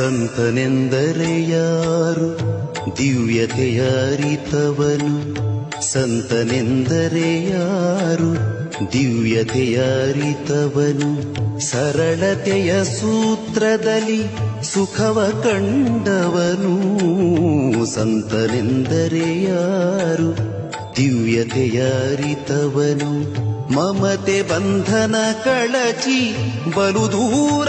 ಸಂತನೆಂದರೆ ಯಾರು ದಿವ್ಯತೆಯ ಅರಿತವನು ಸಂತನೆಂದರೆ ಯಾರು ದಿವ್ಯತೆಯ ಸರಳತೆಯ ಸೂತ್ರದಲ್ಲಿ ಸುಖವ ಕಂಡವನು. ಸಂತನೆಂದರೆ ಯಾರು ದಿವ್ಯತೆಯ ಮಮತೆ ಬಂಧನ ಕಳಚಿ ಬಲು ದೂರ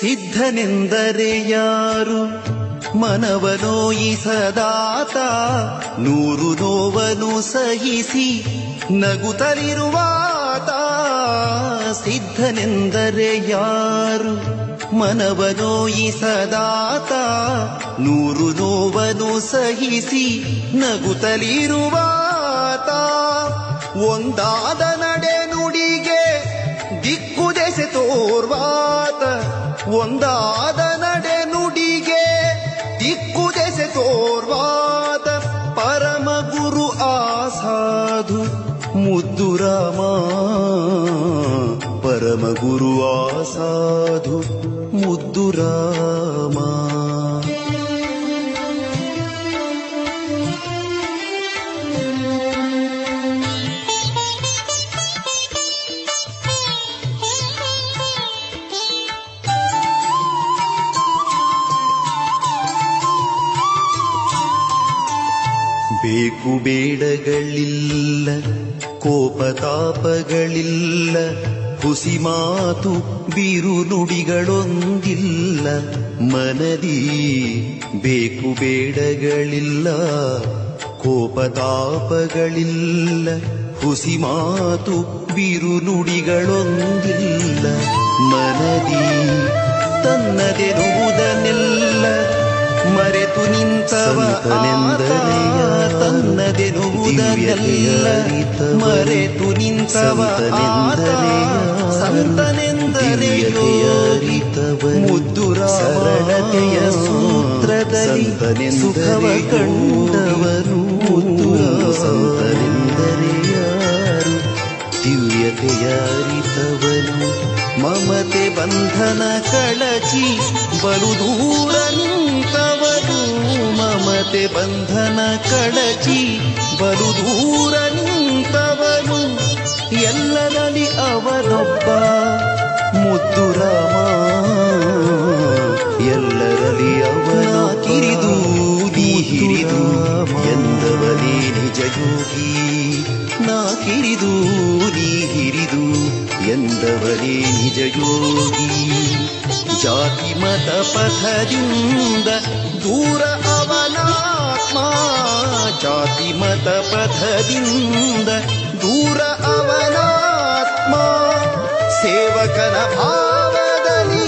ಸಿದ್ಧನೆಂದರೆ ಯಾರು? ಮನವನೋಯಿಸದಾತ ನೂರು ನೋವನು ಸಹಿಸಿ ನಗುತ್ತಲಿರುವಾತ. ಸಿದ್ಧನೆಂದರೆ ಯಾರು? ಮನವನೋಯಿಸದಾತ ನೂರು ನೋವನು ಸಹಿಸಿ ನಗುತ್ತಲಿರುವಾತ. ಒಂದಾದ ನಡೆ ಒಂದಾದ ನಡೆ ನುಡಿಗೆ ದಿಕ್ಕು ದೆಸೆ ತೋರ್ವಾದ ಪರಮ ಗುರು ಆಸಾಧು ಮುದ್ದು ರಾಮ ಪರಮ ಗುರು ಆಸಾಧು ಮುದ್ದು ರಾಮ ಬೇಕು ಬೇಡಗಳಿಲ್ಲ, ಕೋಪತಾಪಗಳಿಲ್ಲ, ಹುಸಿ ಮಾತು ಬಿರು ನುಡಿಗಳೊಂದಿಲ್ಲ. ಮನದಿ ಬೇಕು ಬೇಡಗಳಿಲ್ಲ, ಕೋಪತಾಪಗಳಿಲ್ಲ, ಹುಸಿ ಮಾತು ಬಿರು ನುಡಿಗಳೊಂದಿಲ್ಲ. ಮನದಿ ತನ್ನದೆನುವುದನ್ನೆಲ್ಲ ಮರೆತು ನಿಂತವ ಸಂತನೆಂದರೆಯ ತನ್ನದೆನುವುದನ್ನೆಲ್ಲ ಮರೆತು ನಿಂತವ ಸಂತನೆಂದರೆ ಯೋಗಿ ಮುದ್ದು ಸರಳತೆಯ ಸೂತ್ರದಲ್ಲಿ ಸುಖವ ಕಂಡವನು ಮಮತೆ ಬಂಧನ ಕಳಚಿ ಬಲು ದೂರ ನಿಂತವನು ಎಲ್ಲರಲ್ಲಿ ಅವನೊಬ್ಬ ಮುದ್ದು ರಾಮ ಎಲ್ಲರಲ್ಲಿ ಅವನ ಕಿರಿದು ನೀ ಹಿರಿದು ಎಂದವನೇ ನಿಜ ಯೋಗಿ. ನಾ ಕಿರಿದು ನೀ ಹಿರಿದು ಎಂದವನೇ ನಿಜ ಯೋಗಿ. ಜಾತಿ ಮತ ಪಥದಿಂದ ದೂರ ಅವನಾತ್ಮ ಜಾತಿ ಮತ ಪಥದಿಂದ ದೂರ ಅವನಾತ್ಮ. ಸೇವಕನ ಭಾವದಲ್ಲಿ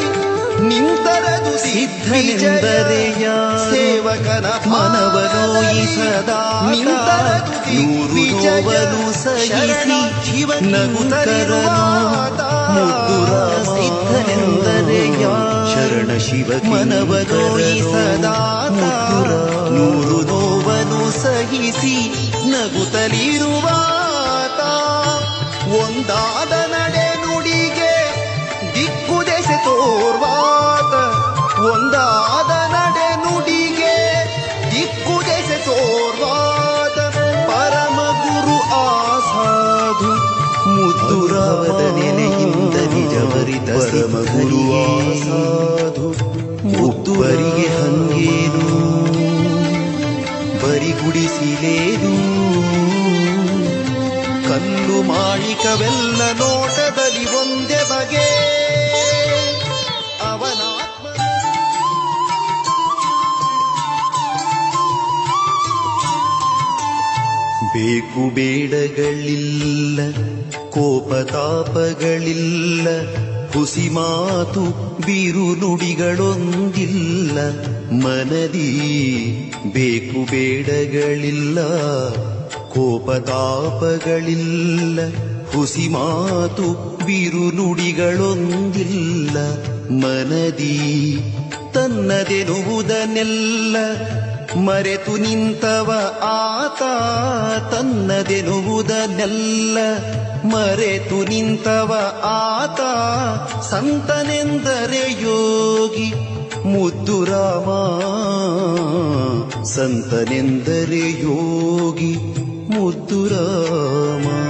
ನಿಂತರದು ಸಿದ್ಧನೆಂದರೆ ಸೇವಕನ ಮನವನೋಯಿಸದ ನಿಂತರದು ನೂರು ನೋವನು ಸಹಿಸಿ ನಗುತ್ತಲಿರುವಾತ ಮುದ್ದು ಸಿದ್ಧನೆಂದ ಶರಣ ಶಿವ ಮನವನೋಯಿಸದಾತ ನೂರು ನೋವನು ಸಹಿಸಿ ನಗುತ್ತಲಿರುವಾತ. ಒಂದಾದ ನಡೆ ನುಡಿಗೆ ದಿಕ್ಕು ದೇಶ ತೋರ್ವಾತ. ಒಂದಾದ ನಡೆ ನುಡಿಗೆ ದಿಕ್ಕು ದೇಶ ತೋರ್ವಾತ. ಪರಮ ಗುರು ಆಸಾಧು ಮುದ್ದು ದುರಾವದ ನೆಲೆಯಿಂದ ನಿಜವರಿತ ಪರಮ ಗುರು ಸಾಧು ಒಬ್ಬರಿಗೆ ಹಂಗೇನು? ಬರಿಗುಡಿಸಿಲೇನು ಕಲ್ಲು ಮಾಣಿಕವೆಲ್ಲ ನೋಟದಲ್ಲಿ ಒಂದೇ ಬಗೆ. ಬೇಕು ಬೇಡಗಳಿಲ್ಲ ಕೋಪತಾಪಗಳಿಲ್ಲ ಹುಸಿ ಮಾತು ಬಿರು ನುಡಿಗಳೊಂದಿಲ್ಲ. ಮನದಿ ಬೇಕು ಬೇಡಗಳಿಲ್ಲ ಕೋಪತಾಪಗಳಿಲ್ಲ. ಹುಸಿ ಮಾತು ಬಿರು ನುಡಿಗಳೊಂದಿಲ್ಲ. ಮನದಿ ತನ್ನದೆನುವುದನ್ನೆಲ್ಲ ಮರೆತು ನಿಂತವ ಆತ ತನ್ನದೆನುವುದನ್ನೆಲ್ಲ ಮರೆತು ನಿಂತವ ಆತ ಸಂತನೆಂದರೆ ಯೋಗಿ ಮುದ್ದು ರಾಮ ಸಂತನೆಂದರೆ ಯೋಗಿ ಮುದ್ದು ರಾಮ